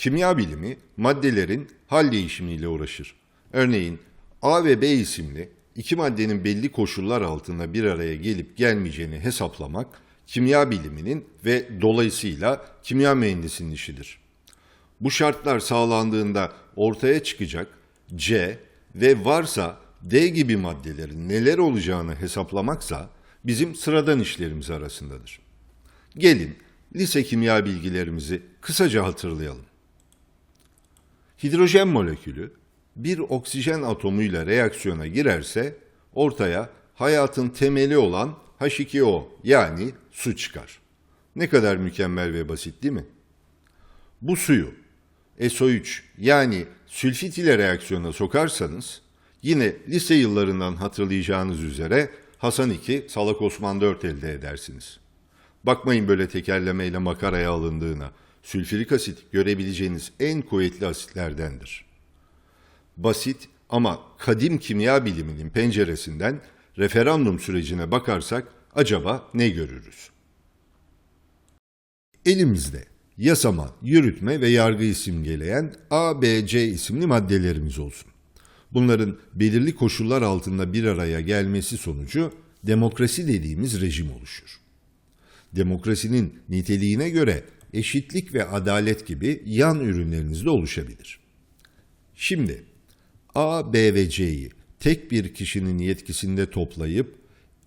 Kimya bilimi maddelerin hal değişimiyle uğraşır. Örneğin A ve B isimli iki maddenin belli koşullar altında bir araya gelip gelmeyeceğini hesaplamak kimya biliminin ve dolayısıyla kimya mühendisinin işidir. Bu şartlar sağlandığında ortaya çıkacak C ve varsa D gibi maddelerin neler olacağını hesaplamaksa bizim sıradan işlerimiz arasındadır. Gelin lise kimya bilgilerimizi kısaca hatırlayalım. Hidrojen molekülü bir oksijen atomuyla reaksiyona girerse ortaya hayatın temeli olan H2O yani su çıkar. Ne kadar mükemmel ve basit değil mi? Bu suyu SO3 yani sülfit ile reaksiyona sokarsanız yine lise yıllarından hatırlayacağınız üzere Hasan 2, Salak Osman 4 elde edersiniz. Bakmayın böyle tekerlemeyle makaraya alındığına. Sülfürik asit görebileceğiniz en kuvvetli asitlerdendir. Basit ama kadim kimya biliminin penceresinden referandum sürecine bakarsak acaba ne görürüz? Elimizde yasama, yürütme ve yargıyı simgeleyen A, B, C isimli maddelerimiz olsun. Bunların belirli koşullar altında bir araya gelmesi sonucu demokrasi dediğimiz rejim oluşur. Demokrasinin niteliğine göre eşitlik ve adalet gibi yan ürünleriniz de oluşabilir. Şimdi A, B ve C'yi tek bir kişinin yetkisinde toplayıp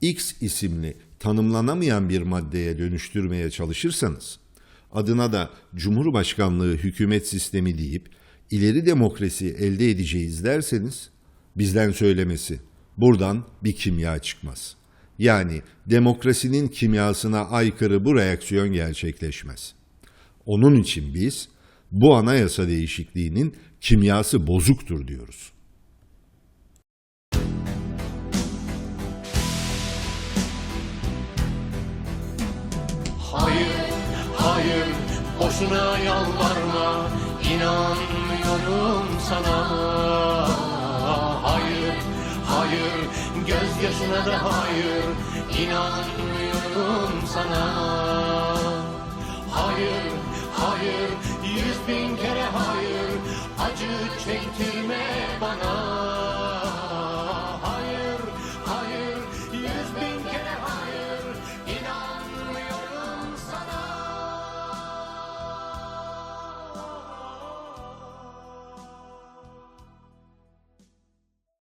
X isimli tanımlanamayan bir maddeye dönüştürmeye çalışırsanız, adına da Cumhurbaşkanlığı hükümet sistemi deyip ileri demokrasi elde edeceğiz derseniz, bizden söylemesi, buradan bir kimya çıkmaz. Yani demokrasinin kimyasına aykırı bu reaksiyon gerçekleşmez. Onun için biz bu anayasa değişikliğinin kimyası bozuktur diyoruz. Hayır, hayır, boşuna yalvarma, inanmıyorum sana. Hayır, hayır, gözyaşına da hayır, inanmıyorum sana. Hayır, yüz bin kere hayır, acı çektim